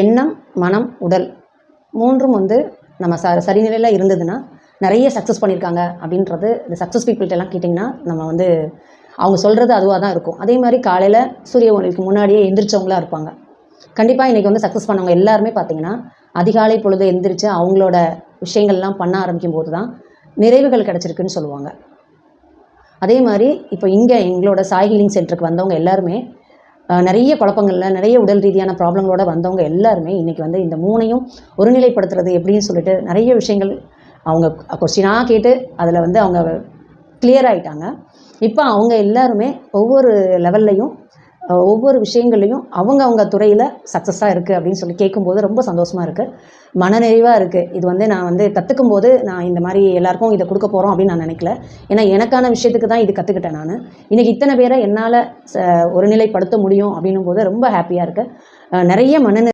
எண்ணம் மனம் உடல். மூன்றும் வந்து நம்ம ச சரிநிலையில் இருந்ததுன்னா நிறைய சக்ஸஸ் பண்ணியிருக்காங்க அப்படின்றது இந்த சக்ஸஸ் பீப்புள்கிட்டலாம் கேட்டிங்கன்னா நம்ம வந்து அவங்க சொல்கிறது அதுவாக தான் இருக்கும். அதே மாதிரி காலையில் சூரிய ஒளிக்கு முன்னாடியே எந்திரிச்சவங்களாக இருப்பாங்க. கண்டிப்பாக இன்றைக்கி வந்து சக்ஸஸ் பண்ணவங்க எல்லாருமே பார்த்தீங்கன்னா அதிகாலை பொழுது எந்திரிச்சு அவங்களோட விஷயங்கள்லாம் பண்ண ஆரம்பிக்கும் போது தான் நிறைவுகள் கிடச்சிருக்குன்னு சொல்லுவாங்க. அதே மாதிரி இப்போ இங்கே எங்களோட சாய் ஹீலிங் சென்டருக்கு வந்தவங்க எல்லாருமே நிறைய குழப்பங்களில் நிறைய உடல் ரீதியான ப்ராப்ளங்களோட வந்தவங்க எல்லாருமே இன்றைக்கி வந்து இந்த மூணையும் ஒருநிலைப்படுத்துறது எப்படின்னு சொல்லிட்டு நிறைய விஷயங்கள் அவங்க கொஸ்டினாக கேட்டு அதில் வந்து அவங்க கிளியர் ஆகிட்டாங்க இப்போ அவங்க எல்லாருமே ஒவ்வொரு லெவல்லையும் ஒவ்வொரு விஷயங்கள்லையும் அவங்க அவங்க துறையில் சக்ஸஸாக இருக்குது அப்படின்னு சொல்லி கேட்கும்போது ரொம்ப சந்தோஷமாக இருக்குது மனநிறைவாக இருக்குது இது வந்து நான் வந்து கற்றுக்கும் போது நான் இந்த மாதிரி எல்லாருக்கும் இதை கொடுக்க போகிறோம் அப்படின்னு நான் நினைக்கல. ஏன்னா எனக்கான விஷயத்துக்கு தான் இது கற்றுக்கிட்டேன் நான். இன்றைக்கி இத்தனை பேரை என்னால் ஒருநிலைப்படுத்த முடியும் அப்படின்னும் போது ரொம்ப ஹாப்பியாக இருக்குது நிறைய மனநிறை